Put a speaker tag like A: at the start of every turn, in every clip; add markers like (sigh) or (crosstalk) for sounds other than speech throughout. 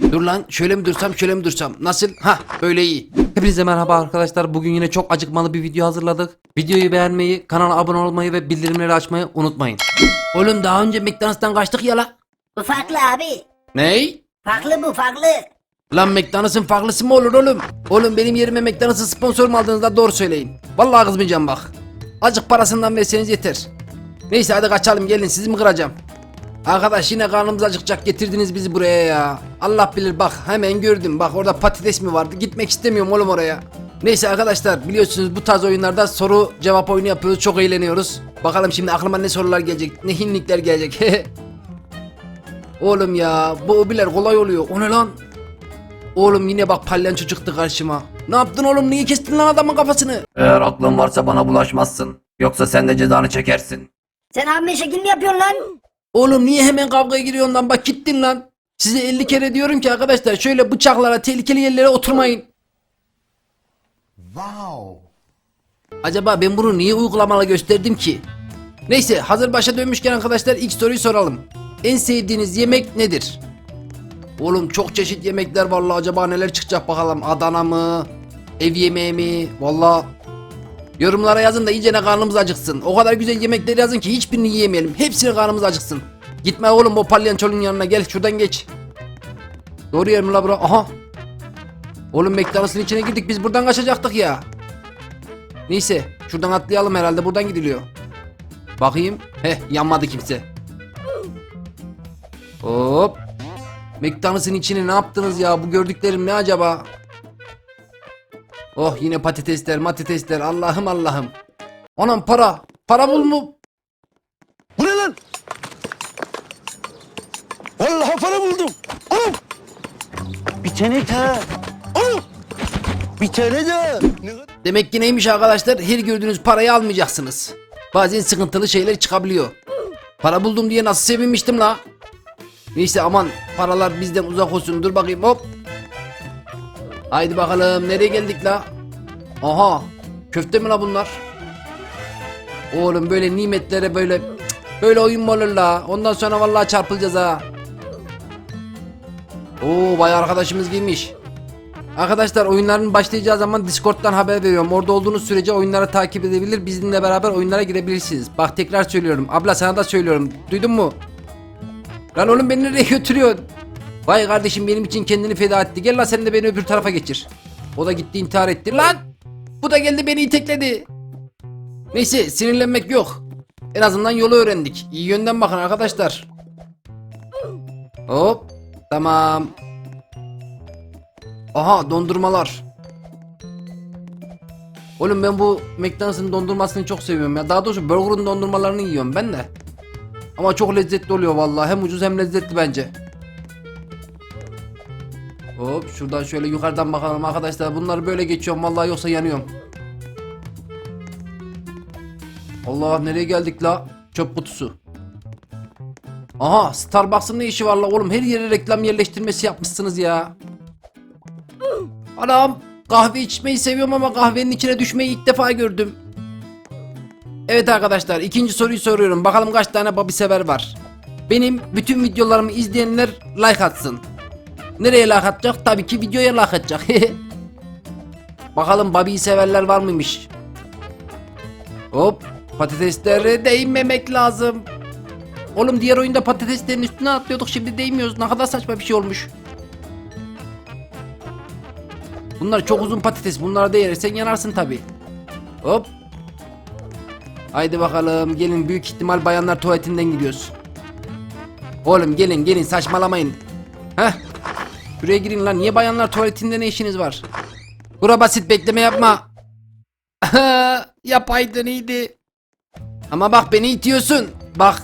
A: Dur lan şöyle mi dursam şöyle mi dursam? Nasıl? Ha böyle iyi. Hepinize merhaba arkadaşlar. Bugün yine çok acıkmalı bir video hazırladık. Videoyu beğenmeyi, kanala abone olmayı ve bildirimleri açmayı unutmayın. Oğlum daha önce McDonald's'tan kaçtık ya la.
B: Bu farklı abi.
A: Ney?
B: Farklı bu farklı.
A: Lan McDonald's'ın farklısı mı olur oğlum? Oğlum benim yerime McDonald's'ın sponsor mu aldığınızda doğru söyleyin. Vallahi kızmayacağım bak. Azıcık parasından verseniz yeter. Neyse hadi kaçalım gelin sizi mi kıracağım? Arkadaş yine karnımız acıkacak getirdiniz bizi buraya ya. Allah bilir bak hemen gördüm bak orada patates mi vardı gitmek istemiyorum oğlum oraya. Neyse arkadaşlar biliyorsunuz bu tarz oyunlarda soru cevap oyunu yapıyoruz çok eğleniyoruz. Bakalım şimdi aklıma ne sorular gelecek ne hinlikler gelecek. (laughs) oğlum ya bu öbürler kolay oluyor o ne lan? Oğlum yine bak palyanço çıktı karşıma. Ne yaptın oğlum niye kestin lan adamın kafasını? Eğer aklın varsa bana bulaşmazsın. Yoksa sen de cezanı çekersin.
B: Sen abime şekil mi yapıyorsun lan?
A: Oğlum niye hemen kavgaya giriyorsun lan bak gittin lan. Size 50 kere diyorum ki arkadaşlar şöyle bıçaklara tehlikeli yerlere oturmayın.
C: Wow.
A: Acaba ben bunu niye uygulamalı gösterdim ki? Neyse hazır başa dönmüşken arkadaşlar ilk soruyu soralım. En sevdiğiniz yemek nedir? Oğlum çok çeşit yemekler var la acaba neler çıkacak bakalım. Adana mı? Ev yemeği mi? Valla Yorumlara yazın da iyice ne karnımız acıksın. O kadar güzel yemekler yazın ki hiçbirini yiyemeyelim. Hepsine karnımız acıksın. Gitme oğlum o palyançolun yanına gel şuradan geç. Doğru yer mi la bura? Aha. Oğlum McDonald's'ın içine girdik biz buradan kaçacaktık ya. Neyse şuradan atlayalım herhalde buradan gidiliyor. Bakayım. Heh yanmadı kimse. Hop. McDonald's'ın içine ne yaptınız ya? Bu gördüklerim ne acaba? Oh yine patatesler matatesler Allah'ım Allah'ım. Anam para. Para bul mu?
C: Bu ne lan? Vallahi para buldum. Oğlum. Bir tane daha. Oğlum. Bir tane daha.
A: Demek ki neymiş arkadaşlar? Her gördüğünüz parayı almayacaksınız. Bazen sıkıntılı şeyler çıkabiliyor. Para buldum diye nasıl sevinmiştim la? Neyse aman paralar bizden uzak olsun. Dur bakayım hop. Haydi bakalım nereye geldik la? Aha köfte mi la bunlar? Oğlum böyle nimetlere böyle böyle oyun mu olur la? Ondan sonra vallahi çarpılacağız ha. Oo vay arkadaşımız girmiş. Arkadaşlar oyunların başlayacağı zaman Discord'dan haber veriyorum. Orada olduğunuz sürece oyunları takip edebilir, bizimle beraber oyunlara girebilirsiniz. Bak tekrar söylüyorum. Abla sana da söylüyorum. Duydun mu? Lan oğlum beni nereye götürüyorsun? Vay kardeşim benim için kendini feda etti. Gel lan sen de beni öbür tarafa geçir. O da gitti intihar etti. Lan! Bu da geldi beni itekledi. Neyse sinirlenmek yok. En azından yolu öğrendik. İyi yönden bakın arkadaşlar. Hop. Tamam. Aha dondurmalar. Oğlum ben bu McDonald's'ın dondurmasını çok seviyorum ya. Daha doğrusu Burger'ın dondurmalarını yiyorum ben de. Ama çok lezzetli oluyor vallahi. Hem ucuz hem lezzetli bence. Şuradan şöyle yukarıdan bakalım arkadaşlar. Bunları böyle geçiyorum vallahi yoksa yanıyorum. Allah nereye geldik la? Çöp kutusu. Aha Starbucks'ın ne işi var la oğlum? Her yere reklam yerleştirmesi yapmışsınız ya. Anam kahve içmeyi seviyorum ama kahvenin içine düşmeyi ilk defa gördüm. Evet arkadaşlar ikinci soruyu soruyorum. Bakalım kaç tane Bobby sever var. Benim bütün videolarımı izleyenler like atsın. Nereye like atacak? Tabii ki videoya like atacak. (laughs) Bakalım Bobby'yi severler var mıymış? Hop patateslere değmemek lazım. Oğlum diğer oyunda patateslerin üstüne atlıyorduk şimdi değmiyoruz. Ne kadar saçma bir şey olmuş. Bunlar çok uzun patates. Bunları da yersen yanarsın tabi. Hop. Haydi bakalım. Gelin büyük ihtimal bayanlar tuvaletinden gidiyoruz. Oğlum gelin gelin saçmalamayın. Heh. Şuraya girin lan. Niye bayanlar tuvaletinde ne işiniz var? Bura basit bekleme yapma. (laughs) Yapaydın iyiydi. Ama bak beni itiyorsun. Bak.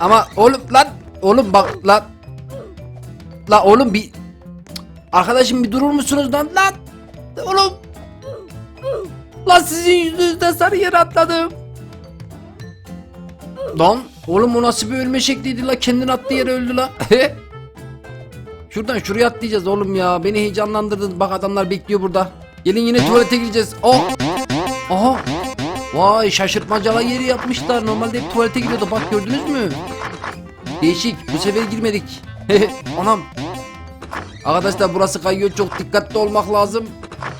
A: Ama oğlum lan. Oğlum bak lan. La oğlum bir Arkadaşım bir durur musunuz lan lan? Oğlum. Lan sizin yüzünüzden sarı yere atladım. Lan oğlum o nasıl bir ölme şekliydi la kendini attığı yere öldü la. (laughs) Şuradan şuraya atlayacağız oğlum ya. Beni heyecanlandırdın. Bak adamlar bekliyor burada. Gelin yine tuvalete gireceğiz. Oh. Aha. Vay şaşırtmacalı yeri yapmışlar. Normalde hep tuvalete gidiyordu. Bak gördünüz mü? Değişik. Bu sefer girmedik. (laughs) Anam. Arkadaşlar burası kayıyor çok dikkatli olmak lazım.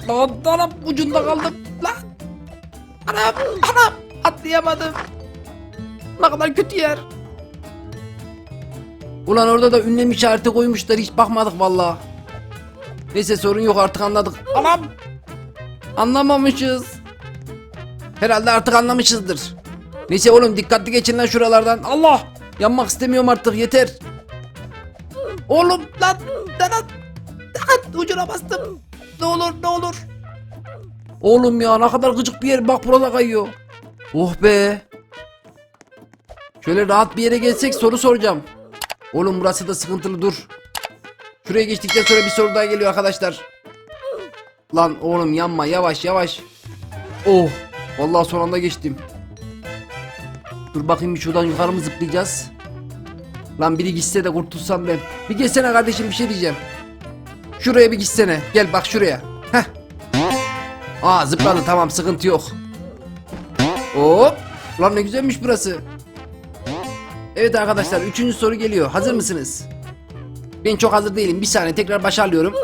A: Lan anam ucunda kaldım. Lan. Anam anam atlayamadım. Ne kadar kötü yer. Ulan orada da ünlem işareti koymuşlar hiç bakmadık vallahi. Neyse sorun yok artık anladık. Anam. Anlamamışız. Herhalde artık anlamışızdır. Neyse oğlum dikkatli geçin lan şuralardan. Allah! Yanmak istemiyorum artık yeter. Oğlum lan lan lan. ucuna bastım. Ne olur ne olur. Oğlum ya ne kadar gıcık bir yer bak burada kayıyor. Oh be. Şöyle rahat bir yere geçsek soru soracağım. Oğlum burası da sıkıntılı dur. Şuraya geçtikten sonra bir soru daha geliyor arkadaşlar. Lan oğlum yanma yavaş yavaş. Oh vallahi son anda geçtim. Dur bakayım bir şuradan yukarı mı zıplayacağız? Lan biri gitse de kurtulsam ben. Bir gelsene kardeşim bir şey diyeceğim. Şuraya bir gitsene. Gel bak şuraya. Heh. Aa zıpladı tamam sıkıntı yok. Hop. Lan ne güzelmiş burası. Evet arkadaşlar üçüncü soru geliyor. Hazır mısınız? Ben çok hazır değilim. Bir saniye tekrar başa alıyorum.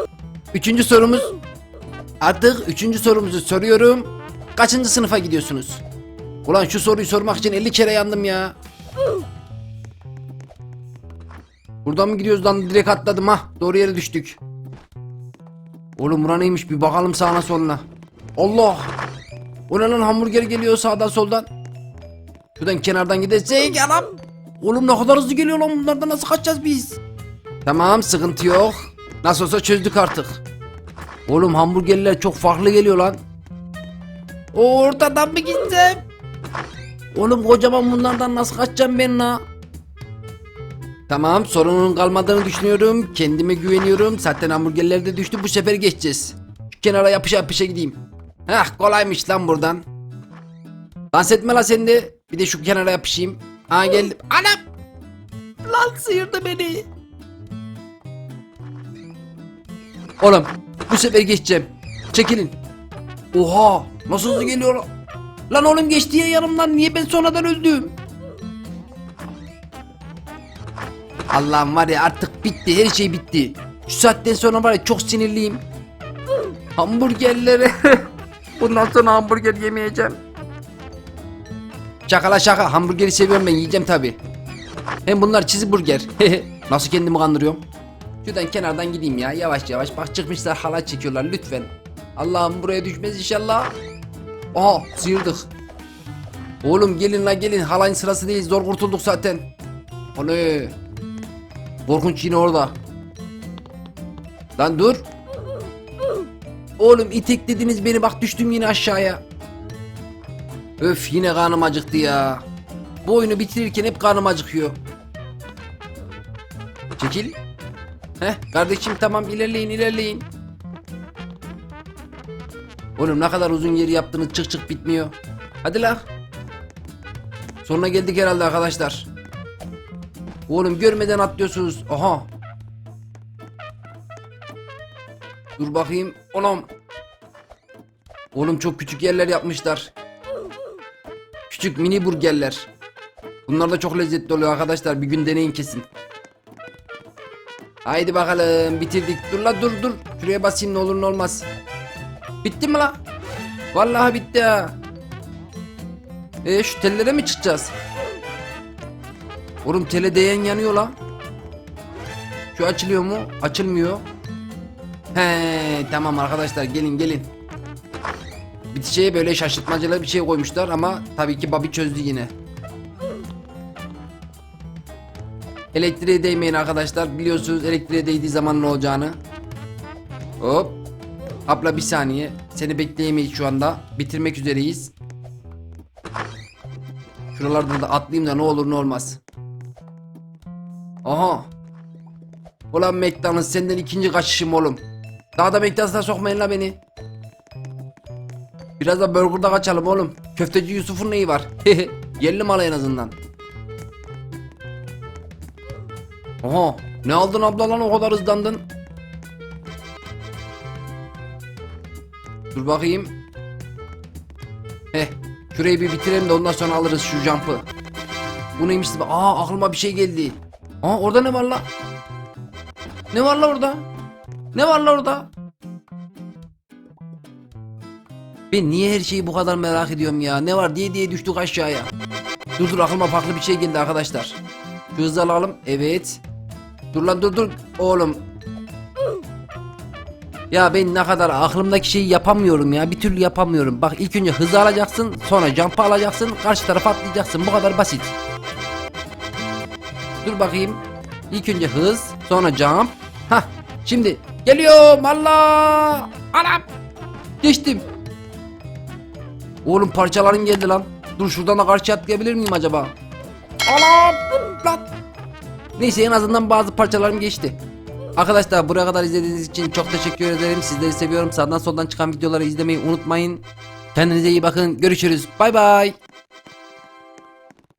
A: Üçüncü sorumuz. Artık üçüncü sorumuzu soruyorum. Kaçıncı sınıfa gidiyorsunuz? Ulan şu soruyu sormak için 50 kere yandım ya. Buradan mı gidiyoruz lan direkt atladım ha. Doğru yere düştük. Oğlum bura neymiş bir bakalım sağına soluna. Allah. O ne lan hamburger geliyor sağdan soldan. Şuradan kenardan gidecek anam. Oğlum ne kadar hızlı geliyor lan bunlardan nasıl kaçacağız biz? Tamam sıkıntı yok. Nasıl olsa çözdük artık. Oğlum hamburgerler çok farklı geliyor lan. Ortadan mı gitsem? Oğlum kocaman bunlardan nasıl kaçacağım ben la? Tamam sorunun kalmadığını düşünüyorum. Kendime güveniyorum. Zaten hamburgerler de düştü. Bu sefer geçeceğiz. Şu kenara yapışa yapışa gideyim. Heh kolaymış lan buradan. Dans etme la sen de. Bir de şu kenara yapışayım. Aa geldim. Anam. Lan sıyırdı beni. Oğlum bu sefer geçeceğim. Çekilin. Oha nasıl hızlı geliyor. lan? Oğlum geçti ya yanımdan niye ben sonradan öldüm? Allah'ım var ya artık bitti her şey bitti. Şu saatten sonra var ya çok sinirliyim. Hamburgerlere. (laughs) Bundan sonra hamburger yemeyeceğim. Şakala şaka hamburgeri seviyorum ben yiyeceğim tabi. Hem bunlar cheeseburger. (laughs) Nasıl kendimi kandırıyorum? Şuradan kenardan gideyim ya yavaş yavaş. Bak çıkmışlar halay çekiyorlar lütfen. Allah'ım buraya düşmez inşallah. Aha sıyırdık. Oğlum gelin la gelin halayın sırası değil zor kurtulduk zaten. Oley. Korkunç yine orada. Lan dur. Oğlum iteklediniz beni bak düştüm yine aşağıya. Öf yine karnım acıktı ya. Bu oyunu bitirirken hep karnım acıkıyor. Çekil. Heh kardeşim tamam ilerleyin ilerleyin. Oğlum ne kadar uzun yeri yaptınız çık çık bitmiyor. Hadi la. Sonuna geldik herhalde arkadaşlar. Oğlum görmeden atlıyorsunuz. Aha. Dur bakayım. Oğlum. Oğlum çok küçük yerler yapmışlar. Küçük mini burgerler. Bunlar da çok lezzetli oluyor arkadaşlar. Bir gün deneyin kesin. Haydi bakalım bitirdik. Dur la dur dur. Şuraya basayım ne olur ne olmaz. Bitti mi la? Vallahi bitti ha. E şu tellere mi çıkacağız? Oğlum tele değen yanıyor la. Şu açılıyor mu? Açılmıyor. He tamam arkadaşlar gelin gelin. Bir şeye böyle şaşırtmacalı bir şey koymuşlar ama tabii ki Babi çözdü yine. Elektriğe değmeyin arkadaşlar. Biliyorsunuz elektriğe değdiği zaman ne olacağını. Hop. Abla bir saniye. Seni bekleyemeyiz şu anda. Bitirmek üzereyiz. Şuralardan da atlayayım da ne olur ne olmaz. Aha. Ulan McDonald's senden ikinci kaçışım oğlum. Daha da McDonald's'a sokmayın la beni. Biraz da burgerda kaçalım oğlum. Köfteci Yusuf'un neyi var? Yerli malı en azından. Aha ne aldın abla lan o kadar hızlandın. Dur bakayım. Heh şurayı bir bitirelim de ondan sonra alırız şu jump'ı. Bu neymiş? Aa aklıma bir şey geldi. Aa orada ne var la? Ne var la orada? Ne var lan orada? Ben niye her şeyi bu kadar merak ediyorum ya? Ne var diye diye düştük aşağıya. Dur dur aklıma farklı bir şey geldi arkadaşlar. Şu alalım. Evet. Dur lan dur dur. Oğlum. Ya ben ne kadar aklımdaki şeyi yapamıyorum ya. Bir türlü yapamıyorum. Bak ilk önce hızı alacaksın. Sonra jump'ı alacaksın. Karşı tarafa atlayacaksın. Bu kadar basit. Dur bakayım. İlk önce hız. Sonra jump. Hah. Şimdi geliyorum. Allah. Anam. Geçtim. Oğlum parçalarım geldi lan. Dur şuradan da karşı atlayabilir miyim acaba? Anam. Lan. Neyse en azından bazı parçalarım geçti. Arkadaşlar buraya kadar izlediğiniz için çok teşekkür ederim. Sizleri seviyorum. Sağdan soldan çıkan videoları izlemeyi unutmayın. Kendinize iyi bakın. Görüşürüz. Bay bay.